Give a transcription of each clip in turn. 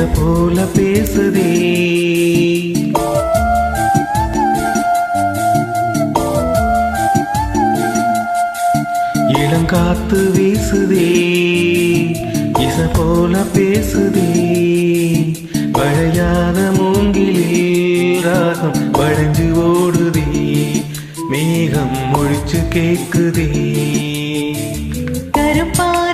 எச போல பேசுதே. இளங்காத்து வீசுதே. இச போல பேசுதே. பழையாத மூங்கிலே ராகம் வளைஞ்சு ஓடுதே. மேகம் முழிச்சு கேக்குதே. கருப்பா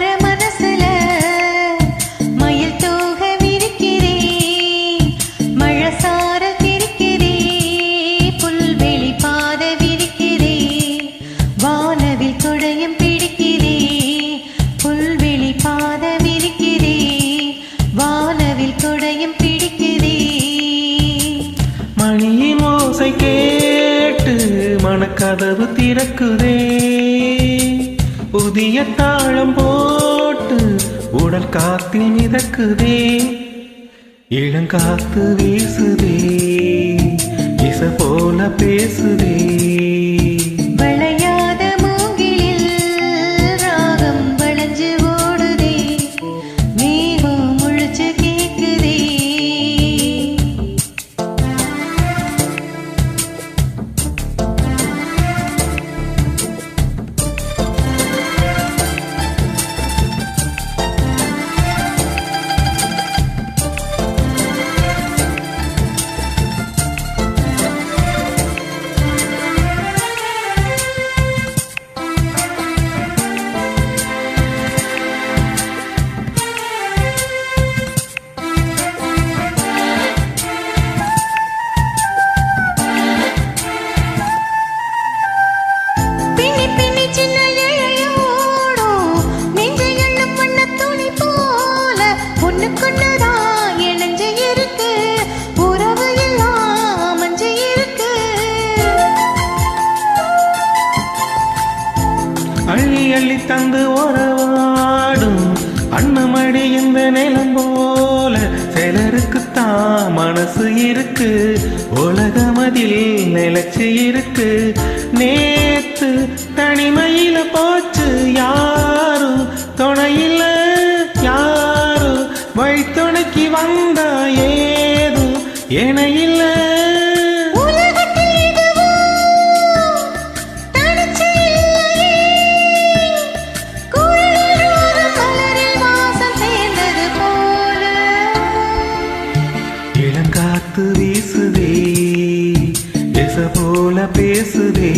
கதவு திறக்குதே. புதிய தாழம் போட்டு உடல் காத்தில் மிதக்குதே. இளங்காத்து வீசுதே. இச போல பேசுதே. அள்ளி தந்து உறவாடும் அண்ணமடி இந்த நிலம் போல சிலருக்குத்தான் மனசு இருக்கு உலகமதில் நிலச்சி இருக்கு. நேத்து தனிமையில போச்சு யாரும் துணையில யாரும் வழித்துணைக்கு வந்தா ஏதும் இணையில்ல போல பேசுதே.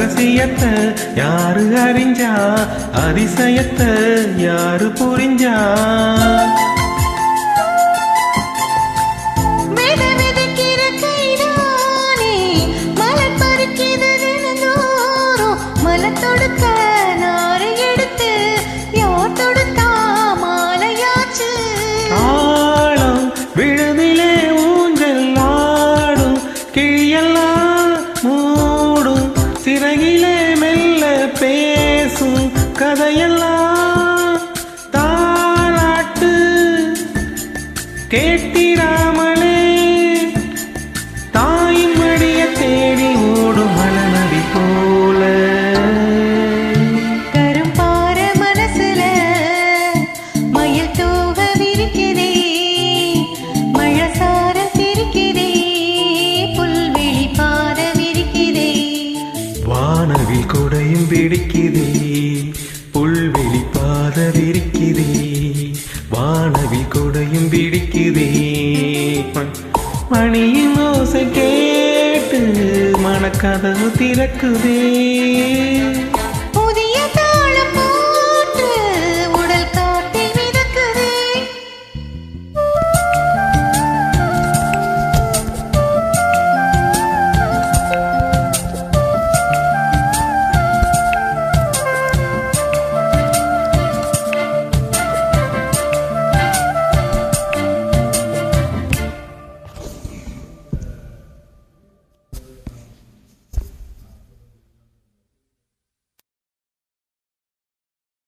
ரகசியத்தை யாரு அறிஞ்சா? அதிசயத்தை யாரு புரிஞ்சா? மூடும் காதலிருக்கிறே. பாத வானவில் கொடையும் பிடிக்குதே மணியின் ஓசை கேட்டு மனக்கதவு திறக்குதே.